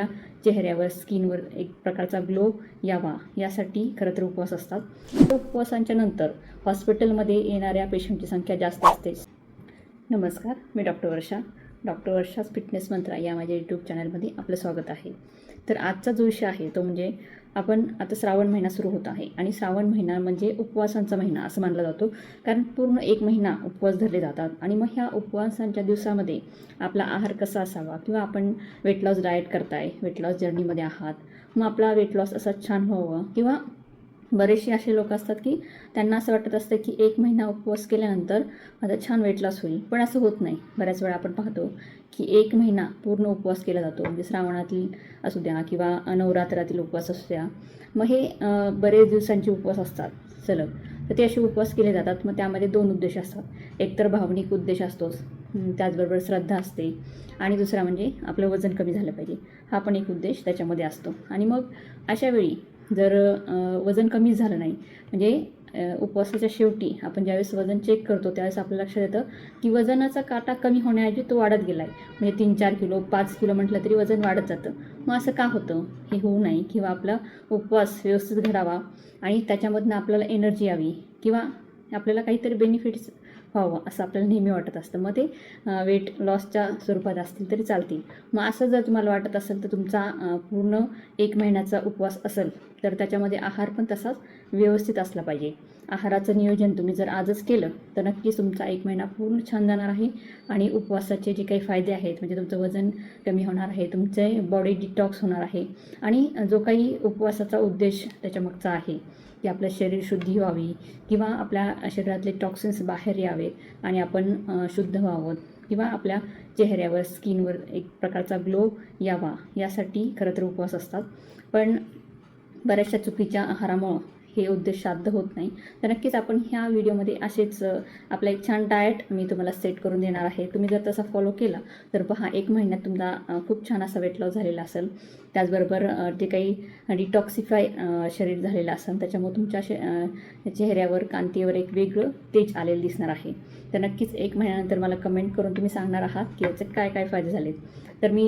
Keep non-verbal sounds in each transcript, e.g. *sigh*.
आपल्या चेहऱ्यावर स्किनवर एक प्रकारचा ग्लो यावा. यासाठी खरं तर उपवास असतात. उपवासांच्या नंतर हॉस्पिटलमध्ये येणाऱ्या पेशंटची संख्या जास्त असते. नमस्कार मी डॉक्टर वर्षा. डॉक्टर वर्षाच फिटनेस मंत्रा या माझ्या यूट्यूब चॅनलमध्ये आपलं स्वागत आहे. तर आजचा जो विषय आहे तो म्हणजे आपण आता श्रावण महिना सुरू होत आहे आणि श्रावण महिना म्हणजे उपवासांचा महिना असं मानला जातो. कारण पूर्ण एक महिना उपवास धरले जातात आणि मग ह्या उपवासांच्या दिवसामध्ये आपला आहार कसा असावा किंवा आपण वेट लॉस डाएट करताय वेट लॉस जर्नीमध्ये आहात मग आपला वेट लॉस असा छान व्हावं किंवा बरेचसे असे लोक असतात की त्यांना असं वाटत असतं की एक महिना उपवास केल्यानंतर माझा छान वेट लॉस होईल. पण असं होत नाही. बऱ्याच वेळा आपण पाहतो की एक महिना पूर्ण उपवास केला जातो. म्हणजे श्रावणातील असू द्या किंवा नवरात्रातील उपवास असू द्या. मग हे बरेच दिवसांचे उपवास असतात. सलग. तर ते असे उपवास केले जातात. मग त्यामध्ये दोन उद्देश असतात. एक तर भावनिक उद्देश असतोच. त्याचबरोबर श्रद्धा असते. आणि दुसरा म्हणजे आपलं वजन कमी झालं पाहिजे. हा पण एक उद्देश त्याच्यामध्ये असतो. आणि मग अशावेळी जर वजन कमी झालं नाही म्हणजे उपवासाच्या शेवटी आपण ज्यावेळेस वजन चेक करतो त्यावेळेस आपल्या लक्षात येतं की वजनाचा काटा कमी होण्याऐवजी तो वाढत गेला आहे म्हणजे तीन चार किलो पाच किलो म्हटलं तरी वजन वाढत जातं. मग असं का होतं? हे होऊ नये किंवा आपला उपवास व्यवस्थित घडावा आणि त्याच्यामधनं आपल्याला एनर्जी यावी किंवा आपल्याला काहीतरी बेनिफिट्स व्हावं असं आपल्याला नेहमी वाटत असतं. मग ते वेट लॉसच्या स्वरूपात असतील तरी चालतील. मग असं जर तुम्हाला वाटत असेल तर तुमचा पूर्ण एक महिन्याचा उपवास असेल तर त्याच्यामध्ये आहार पण तसाच व्यवस्थित असला पाहिजे. आहाराचं नियोजन तुम्ही जर आजच केलं तर नक्कीच तुमचा एक महिना पूर्ण छान जाणार आहे आणि उपवासाचे जे काही फायदे आहेत म्हणजे तुमचं वजन कमी होणार आहे तुमचे बॉडी डिटॉक्स होणार आहे आणि जो काही उपवासाचा उद्देश त्याच्यामागचा आहे. की आपलं शरीर शुद्धी व्हावी किंवा आपल्या शरीरातले टॉक्सिन्स बाहेर यावेत आणि आपण शुद्ध व्हावं किंवा आपल्या चेहऱ्यावर स्किनवर एक प्रकारचा ग्लो यावा यासाठी खरं तर उपवास असतात. पण बऱ्याचशा चुकीच्या आहारामुळं हे उद्देश साध्य होत नाही. तर नक्कीच आपण ह्या व्हिडिओमध्ये असेच आपला एक छान डाएट मी तुम्हाला सेट करून देणार आहे. तुम्ही जर तसा फॉलो केला तर पहा एक महिन्यात तुमचा खूप छान असा वेट लॉस झालेला असेल. त्याचबरोबर जे काही डिटॉक्सिफाय शरीर झालेलं असेल त्याच्यामुळे तुमच्या शे चेहऱ्यावर कांतीवर एक वेगळं तेज आलेलं दिसणार आहे. तर नक्कीच एक महिन्यानंतर मला कमेंट करून तुम्ही सांगणार आहात की याचे काय काय फायदे झालेत. तर मी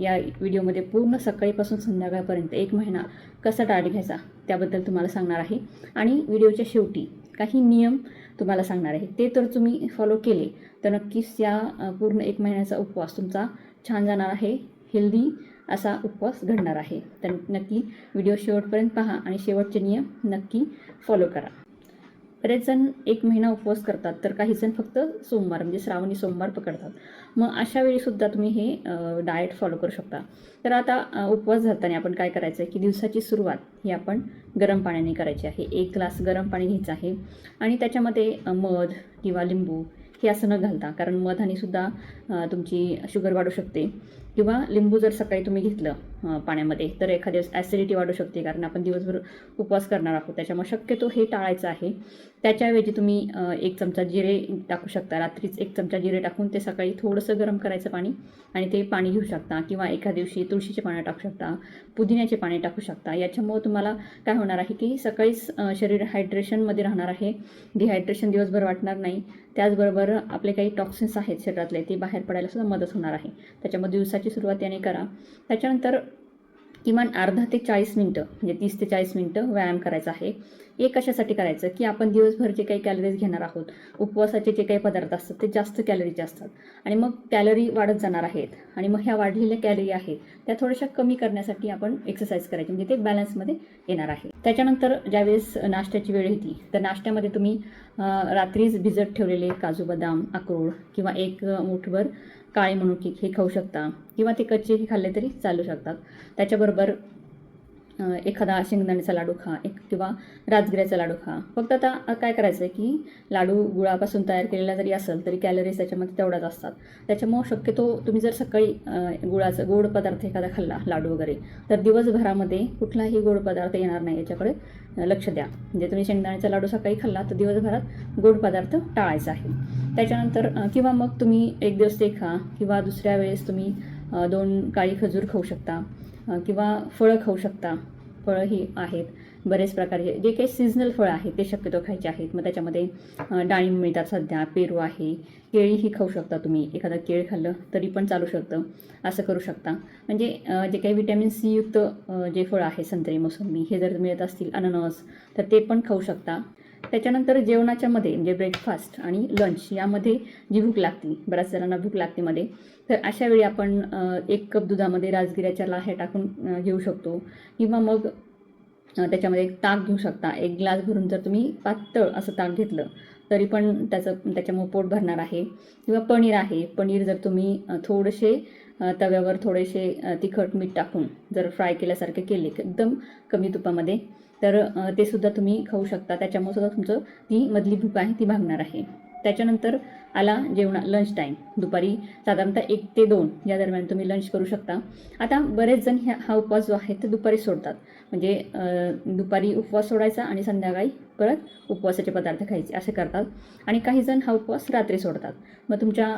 या व्हिडिओमध्ये पूर्ण सकाळीपासून संध्याकाळपर्यंत एक महिना कसा डाएट घ्यायचा त्याबद्दल तुम्हाला सांगणार आहे. आणि व्हिडिओच्या शेवटी काही नियम तुम्हाला सांगणार आहे. ते तर तुम्ही फॉलो केले तर नक्कीच या पूर्ण एक महिन्याचा उपवास तुमचा छान जाणार आहे. हेल्दी असा उपवास घडणार आहे. तर नक्की व्हिडिओ शेवटपर्यंत पहा आणि शेवटचे नियम नक्की फॉलो करा. बरेच जण एक महिना उपवास करतात तर काही जण फक्त सोमवार म्हणजे श्रावणी सोमवार पकडतात. मग अशा वेळीसुद्धा तुम्ही हे डाएट फॉलो करू शकता. तर आता उपवास धरताना आपण काय करायचं आहे की दिवसाची सुरुवात ही आपण गरम पाण्याने करायची आहे. एक ग्लास गरम पाणी घ्यायचं आहे. आणि त्याच्यामध्ये मध किंवा लिंबू हे असं न घालता कारण मधाने सुद्धा तुमची शुगर वाढू शकते. किंवा लिंबू जर सकाळी तुम्ही घेतलं पाण्यामध्ये तर एखाद्या दिवस ॲसिडिटी वाढू शकते कारण आपण दिवसभर उपवास करणार आहोत. त्याच्यामुळे शक्यतो हे टाळायचं आहे. त्याच्याऐवजी तुम्ही एक चमचा जिरे टाकू शकता. रात्रीच एक चमचा जिरे टाकून ते सकाळी थोडंसं गरम करायचं पाणी आणि ते पाणी घेऊ शकता. किंवा एका दिवशी तुळशीचे पाणी टाकू शकता पुदिन्याचे पाणी टाकू शकता. याच्यामुळं तुम्हाला काय होणार आहे की सकाळीच शरीर हायड्रेशनमध्ये राहणार आहे. डिहायड्रेशन दिवसभर वाटणार नाही. त्याचबरोबर आपले काही टॉक्सिन्स आहेत शरीरातले ते बाहेर पडायला सुद्धा मदत होणार आहे. त्याच्यामुळे दिवसाची सुरुवात याने करा. त्याच्यानंतर किमान अर्धा ते चाळीस मिनटं म्हणजे तीस ते चाळीस मिनटं व्यायाम करायचा आहे. हे कशासाठी करायचं? की आपण दिवसभर जे काही कॅलरीज घेणार आहोत उपवासाचे जे काही पदार्थ असतात ते जास्त कॅलरीचे असतात. आणि मग कॅलरी वाढत जाणार आहेत. आणि मग ह्या वाढलेल्या कॅलरी आहेत त्या थोड्याशा कमी करण्यासाठी आपण एक्सरसाइज करायची. म्हणजे ते बॅलन्समध्ये येणार आहे. त्याच्यानंतर ज्यावेळेस नाश्त्याची वेळ येते तर नाश्त्यामध्ये तुम्ही रात्रीच भिजत ठेवलेले काजू बदाम अक्रोड किंवा एक मुठभर काळे मनुके हे खाऊ शकता. किंवा ते कच्चे खाल्ले तरी चालू शकतात. त्याच्याबरोबर एखादा शेंगदाण्याचा लाडू खा एक किंवा राजगिऱ्याचा लाडू खा. फक्त आता काय करायचं आहे की लाडू गुळापासून तयार केलेला जरी असेल तरी कॅलरीज त्याच्यामध्ये तेवढ्याच असतात. त्याच्यामुळं शक्यतो तुम्ही जर सकाळी गुळाचं गुळाचा गोड पदार्थ एखादा खाल्ला लाडू वगैरे तर दिवसभरामध्ये कुठलाही गोड पदार्थ येणार नाही याच्याकडे लक्ष द्या. म्हणजे तुम्ही शेंगदाण्याचा लाडू सकाळी खाल्ला तर दिवसभरात गोड पदार्थ टाळायचा आहे. त्याच्यानंतर किंवा मग तुम्ही एक दिवस ते खा किंवा दुसऱ्या वेळेस तुम्ही दोन काळी खजूर खाऊ शकता. किंवा फळं खाऊ शकता. फळं ही आहेत. बरेच प्रकारचे जे काही सीझनल फळं आहेत ते शक्यतो खायचे आहेत. मग त्याच्यामध्ये डाळिंब मिळतात सध्या पेरू आहे. केळीही खाऊ शकता तुम्ही. एखादं केळ खाल्लं तरी पण चालू शकतं. असं करू शकता. म्हणजे जे काही विटॅमिन सी युक्त जे फळं आहे संत्री मोसंबी हे जर मिळत असतील अननस तर ते पण खाऊ शकता. त्याच्यानंतर जेवणाच्या मध्ये म्हणजे ब्रेकफास्ट आणि लंच यामध्ये जी भूक लागते बऱ्याच जणांना भूक लागते मध्ये तर अशा वेळी आपण एक कप दुधामध्ये राजगिऱ्याच्या लाह्या टाकून घेऊ शकतो. किंवा मग त्याच्यामध्ये एक ताक घेऊ शकता. एक ग्लास भरून जर तुम्ही पातळ असं ताक घेतलं तरी पण त्याचं त्याच्यामुळे पोट भरणार आहे. किंवा पनीर आहे पनीर जर तुम्ही थोडेसे तव्यावर थोडेसे तिखट मीठ टाकून जर फ्राय केल्यासारखे केले एकदम कमी तुपामध्ये तर ते सुद्धा तुम्ही खाऊ शकता. त्याच्यामुळे सुद्धा तुमचं ती मधली भूक आहे ती भागणार आहे. त्याच्यानंतर आला जेवणा लंच टाईम दुपारी साधारणतः एक ते दोन या दरम्यान तुम्ही लंच करू शकता. आता बरेच जण ह्या हा उपवास जो आहे तो दुपारी सोडतात. म्हणजे दुपारी उपवास सोडायचा आणि संध्याकाळी परत उपवासाचे पदार्थ खायचे असे करतात. आणि काही जण हा उपवास रात्री सोडतात. मग तुमच्या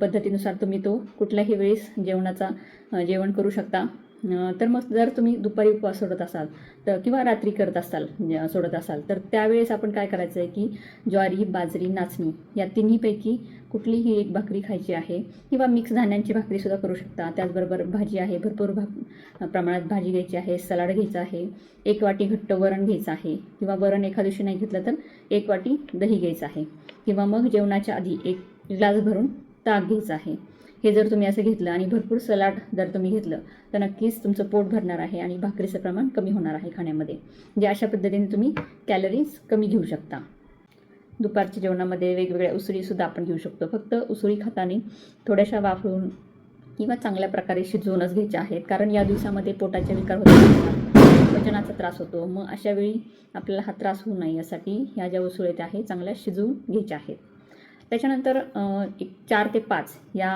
पद्धतीनुसार तुम्ही तो कुठल्याही वेळेस जेवणाचा जेवण करू शकता. तर मग जर तुम्ही दुपारी उपवास सोडत असाल तर किंवा रात्री करत असाल म्हणजे सोडत असाल तर त्यावेळेस आपण काय करायचं आहे की ज्वारी बाजरी नाचणी या तिन्हीपैकी कुठलीही एक भाकरी खायची आहे किंवा मिक्स धान्यांची भाकरीसुद्धा करू शकता. त्याचबरोबर भाजी आहे भरपूर भा प्रमाणात भाजी घ्यायची आहे सलाड घ्यायचा आहे एक वाटी घट्ट वरण घ्यायचं आहे किंवा वरण एका दिवशी नाही घेतलं तर एक वाटी दही घ्यायचं आहे किंवा मग जेवणाच्या आधी एक ग्लास भरून ताक घ्यायचं आहे. हे जर तुम्ही असं घेतलं आणि भरपूर सलाड जर तुम्ही घेतलं तर नक्कीच तुमचं पोट भरणार आहे आणि भाकरीचं प्रमाण कमी होणार आहे खाण्यामध्ये. म्हणजे अशा पद्धतीने तुम्ही कॅलरीज कमी घेऊ शकता. दुपारच्या जेवणामध्ये वेगवेगळ्या उसळीसुद्धा आपण घेऊ शकतो. फक्त उसळी खाताना थोड्याशा वाफळून किंवा चांगल्या प्रकारे शिजवूनच घ्यायच्या आहेत. कारण या दिवसामध्ये पोटाचे विकार होतात. पचनाचा त्रास होतो. मग अशा वेळी आपल्याला हा त्रास होऊ नये यासाठी ह्या ज्या उसळ्या त्या आहेत चांगल्या शिजवून घ्यायच्या आहेत. त्याच्यानंतर एक चार ते पाच या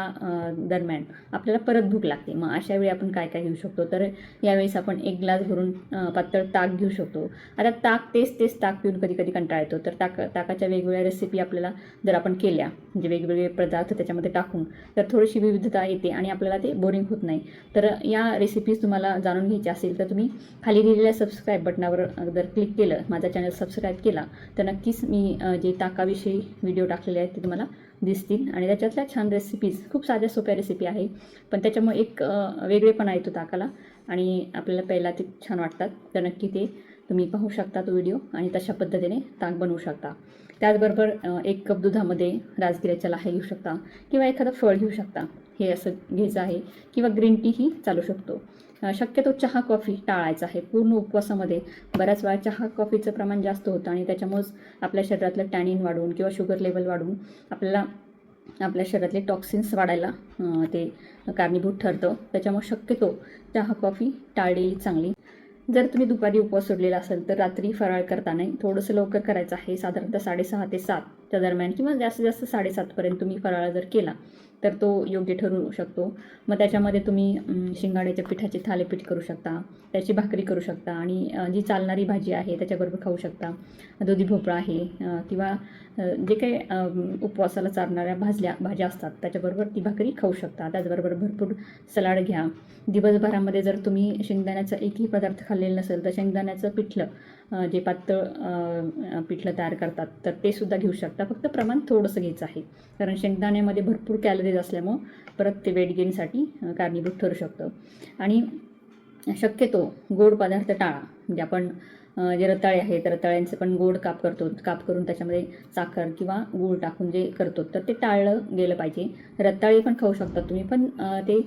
दरम्यान आपल्याला परत भूक लागते. मग अशा वेळी आपण काय काय घेऊ शकतो? तर यावेळेस आपण एक ग्लास भरून पातळ ताक घेऊ शकतो. आता ताक तेच तेच ताक पिऊन कधी कधी कंटाळा येतो. तर ताक ताकाच्या वेगवेगळ्या रेसिपी आपल्याला जर आपण केल्या म्हणजे वेगवेगळे पदार्थ त्याच्यामध्ये टाकून तर थोडीशी विविधता येते आणि आपल्याला ते बोरिंग होत नाही. तर या रेसिपीज तुम्हाला जाणून घ्यायची असेल तर तुम्ही खाली दिलेल्या सबस्क्राईब बटनावर जर क्लिक केलं माझा चॅनल सबस्क्राईब केला तर नक्कीच मी जे ताकाविषयी व्हिडिओ टाकलेले आहेत तुम्हाला दिसतील. आणि त्याच्यातल्या छान रेसिपीज खूप साध्या सोप्या रेसिपी आहे. पण त्याच्यामुळे एक वेगळेपणा येतो ताकाला. आणि आपल्याला पहिला ते छान वाटतात. तर नक्की ते तुम्ही पाहू शकता तो व्हिडिओ आणि तशा पद्धतीने ताक बनवू शकता. त्याचबरोबर एक कप दुधामध्ये राजगिऱ्याच्या लाह्या घेऊ शकता. किंवा एखादं फळ घेऊ शकता. हे असं घ्यायचं आहे. किंवा ग्रीन टीही चालू शकतो. शक्यतो चहा कॉफी टाळायचा आहे. पूर्ण उपवासामध्ये बऱ्याच वेळा चहा कॉफीचं प्रमाण जास्त होतं आणि त्याच्यामुळेच आपल्या शरीरातलं टॅनिन वाढून किंवा शुगर लेवल वाढून आपल्याला आपल्या शरीरातले टॉक्सिन्स वाढायला ते कारणीभूत ठरतं. त्याच्यामुळे शक्यतो चहा कॉफी टाळलेली चांगली. जर तुम्ही दुपारी उपवास सोडलेला असेल तर रात्री फराळ करताना थोडंसं लवकर करायचं आहे. साधारणतः साडेसहा ते सातच्या दरम्यान किंवा जास्तीत जास्त साडेसातपर्यंत तुम्ही फराळ जर केला तर तो योग्य ठरू शकतो. मग त्याच्यामध्ये तुम्ही शिंगाड्याच्या पिठाचे थालीपीठ करू शकता त्याची भाकरी करू शकता आणि जी चालणारी भाजी आहे त्याच्याबरोबर खाऊ शकता. दुधी भोपळा आहे किंवा जे काही उपवासाला चालणाऱ्या भाजल्या भाज्या असतात त्याच्याबरोबर ती भाकरी खाऊ शकता. त्याचबरोबर भरपूर सलाड घ्या. दिवसभरामध्ये जर तुम्ही शेंगदाण्याचा एकही पदार्थ खाल्लेला नसेल तर शेंगदाण्याचं पिठलं जे पातळ पिठलं तयार करतात तर ते सुद्धा घेऊ शकता. फक्त प्रमाण थोडंसं घ्यायचं आहे. कारण शेंगदाण्यामध्ये भरपूर कॅलरीज असल्यामुळं परत ते वेट गेनसाठी कारणीभूत ठरू शकतं. आणि शक्यतो गोड पदार्थ टाळा. म्हणजे आपण जे रताळे आहेत रताळ्यांचे पण गोड काप करतो काप करून त्याच्यामध्ये साखर किंवा गूळ टाकून जे करतो तर ते टाळलं गेलं पाहिजे. रताळे पण खाऊ शकता तुम्ही पण ते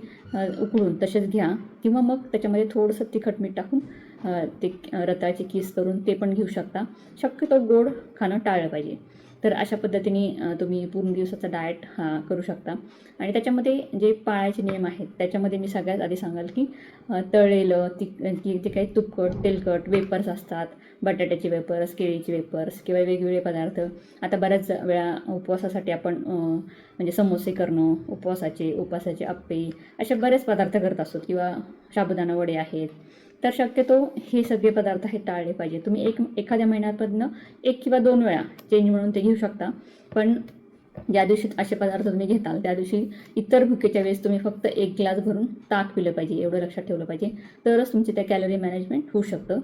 उकळून तसेच घ्या किंवा मग त्याच्यामध्ये थोडंसं तिखट मीठ टाकून ते रताळ्याचे किस करून ते पण घेऊ शकता. शक्यतो गोड खाणं टाळलं पाहिजे. तर अशा पद्धतीने तुम्ही पूर्ण दिवसाचा डाएट हा करू शकता. आणि त्याच्यामध्ये जे पाळायचे नियम आहेत त्याच्यामध्ये मी सगळ्यात आधी सांगाल की तळेलं तळलेलं ती की जे काही तुपकट तेलकट वेपर्स असतात बटाट्याचे वेपर्स केळीचे वेपर्स किंवा वेगवेगळे पदार्थ. आता बऱ्याच वेळा उपवासासाठी आपण म्हणजे समोसे करणं उपवासाचे उपवासाचे आप्पे असे बरेच पदार्थ करत असतो. किंवा साबुदाणा वडे आहेत तर शक्यतो हे सगळे पदार्थ हे टाळले पाहिजे. तुम्ही एक एखाद्या महिन्यामधनं एक किंवा दोन वेळा चेंज म्हणून ते घेऊ शकता. पण ज्या दिवशी असे पदार्थ तुम्ही घेताल त्या दिवशी इतर भुकेच्या वेळेस तुम्ही फक्त एक ग्लास भरून ताक पिलं पाहिजे एवढं लक्षात ठेवलं पाहिजे. तरच तुमची त्या कॅलरी मॅनेजमेंट होऊ शकतं.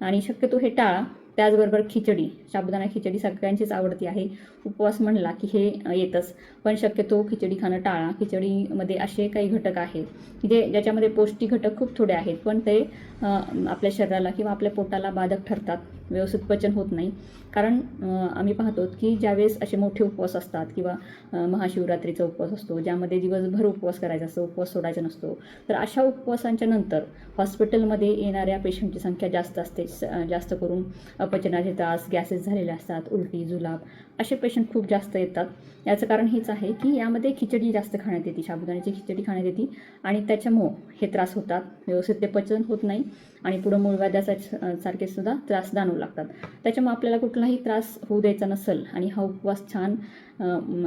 आणि शक्यतो हे टाळा. त्याचबरोबर खिचडी साबुदाणा खिचडी सगळ्यांचीच आवडती आहे. उपवास म्हणला की हे येतच. पण शक्यतो खिचडी खाणं टाळा. खिचडीमध्ये असे काही घटक आहेत जे ज्याच्यामध्ये पौष्टिक घटक खूप थोडे आहेत. पण ते आपल्या शरीराला किंवा आपल्या पोटाला बाधक ठरतात. व्यवस्थित पचन होत नाही. कारण आम्ही पाहतो की ज्यावेळेस असे मोठे उपवास असतात किंवा महाशिवरात्रीचा उपवास असतो ज्यामध्ये दिवसभर उपवास करायचा असतो उपवास सोडायचा नसतो तर अशा उपवासांच्या नंतर हॉस्पिटलमध्ये येणाऱ्या पेशंटची संख्या जास्त असते स- जास्त करून अपचनाचे त्रास गॅसेस झालेले असतात उलटी जुलाब असे पेशंट खूप जास्त येतात. याचं कारण हेच आहे की यामध्ये खिचडी जास्त खाण्यात येते. साबुदाण्याची खिचडी खाण्यात येते आणि त्याच्यामुळं हे त्रास होतात. व्यवस्थित ते पचन होत नाही आणि पुढं मूळव्याधाचा सारखे सुद्धा त्रास जाणवू लागतात. त्याच्यामुळे आपल्याला कुठलाही त्रास होऊ द्यायचा नसेल आणि हा उपवास छान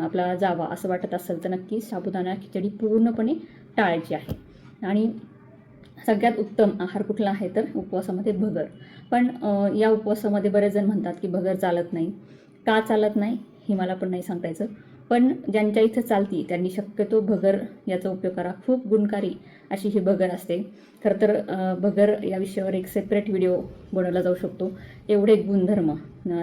आपला जावा असं वाटत असेल तर नक्कीच साबुदाणा खिचडी पूर्णपणे टाळायची आहे. आणि सगळ्यात उत्तम आहार कुठला आहे तर उपवासामध्ये भगर. पण या उपवासामध्ये बरेच जण म्हणतात की भगर चालत नाही. का चालत नाही हे मला पण नाही सांगतायचं पण ज्यांच्या इथं चालती त्यांनी शक्यतो भगर याचा उपयोग करा. खूप गुणकारी अशी ही भगर असते. खरं तर भगर या विषयावर एक सेपरेट व्हिडिओ बनवला जाऊ शकतो. एवढे गुणधर्म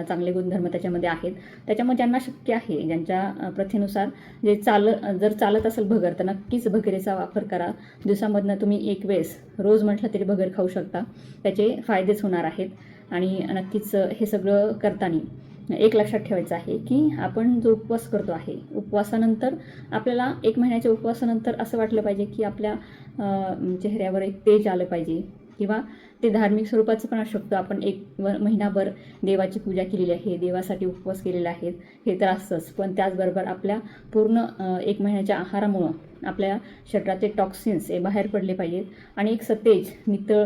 चांगले गुणधर्म त्याच्यामध्ये आहेत. त्याच्यामुळे ज्यांना शक्य आहे ज्यांच्या प्रथेनुसार जे चाल जर चालत असेल भगर तर नक्कीच भगरेचा वापर करा. दिवसामधनं तुम्ही एक वेळेस रोज म्हटलं तरी भगर खाऊ शकता. त्याचे फायदेच होणार आहेत. आणि नक्कीच हे सगळं करताना एक लक्षात ठेवायचं आहे की आपण जो उपवास करतो आहे उपवासानंतर आपल्याला एक महिन्याच्या उपवासानंतर असं वाटलं पाहिजे की आपल्या चेहऱ्यावर एक तेज आलं पाहिजे किंवा ते धार्मिक स्वरूपाचं पण असू शकतो. आपण एक व महिनाभर देवाची पूजा केलेली आहे देवासाठी उपवास केलेले आहेत हे तर असतंच पण त्याचबरोबर आपल्या पूर्ण एक महिन्याच्या आहारामुळं आपल्या शरीराचे टॉक्सिन्स हे बाहेर पडले पाहिजेत. आणि एक सतेज नितळ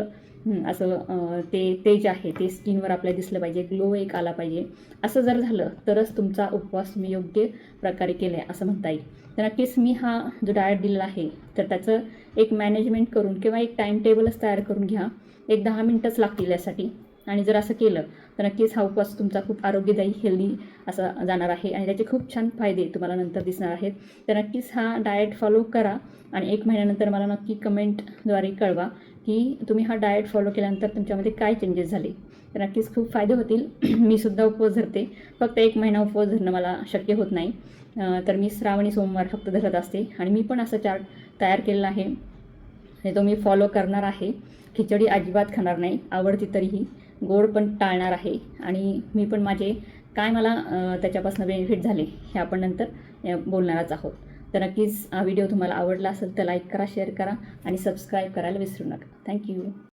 असं ते तेज आहे ते स्किनवर आपल्या दिसलं पाहिजे ग्लो एक आला पाहिजे. असं जर झालं तरच तुमचा उपवास तुम्ही योग्य प्रकारे केला आहे असं म्हणता येईल. तर नक्कीच मी हा जो डायट दिलेला आहे तर त्याचं एक मॅनेजमेंट करून किंवा एक टाईम टेबलच तयार करून घ्या. एक दहा मिनटंच लागतील यासाठी. आणि जर असं केलं तर नक्कीच हा उपवास तुमचा खूप आरोग्यदायी हेल्दी असा जाणार आहे आणि त्याचे खूप छान फायदे तुम्हाला नंतर दिसणार आहेत. तर नक्कीच हा डाएट फॉलो करा आणि एक महिन्यानंतर मला नक्की कमेंटद्वारे कळवा. की तुम्ही हा डाएट फॉलो केल्यानंतर तुमच्यामध्ये काय चेंजेस झाले? तर नक्कीच खूप फायदे होतील. *clears throat* मी सुद्धा उपवास धरते. फक्त एक महिना उपवास धरणं मला शक्य होत नाही. तर मी श्रावणी सोमवार फक्त धरत असते. आणि मी पण असं चार्ट तयार केलेला आहे. आणि तो मी फॉलो करणार आहे. खिचडी अजिबात खाणार नाही. आवडती तरीही. गोड पण टाळणार आहे. आणि मी पण माझे काय मला त्याच्यापासून बेनिफिट झाले हे आपण नंतर बोलणारच आहोत. तर नक्कीच हा व्हिडिओ तुम्हाला आवडला असेल तर लाईक करा शेअर करा आणि सबस्क्राईब करायला विसरू नका. थँक्यू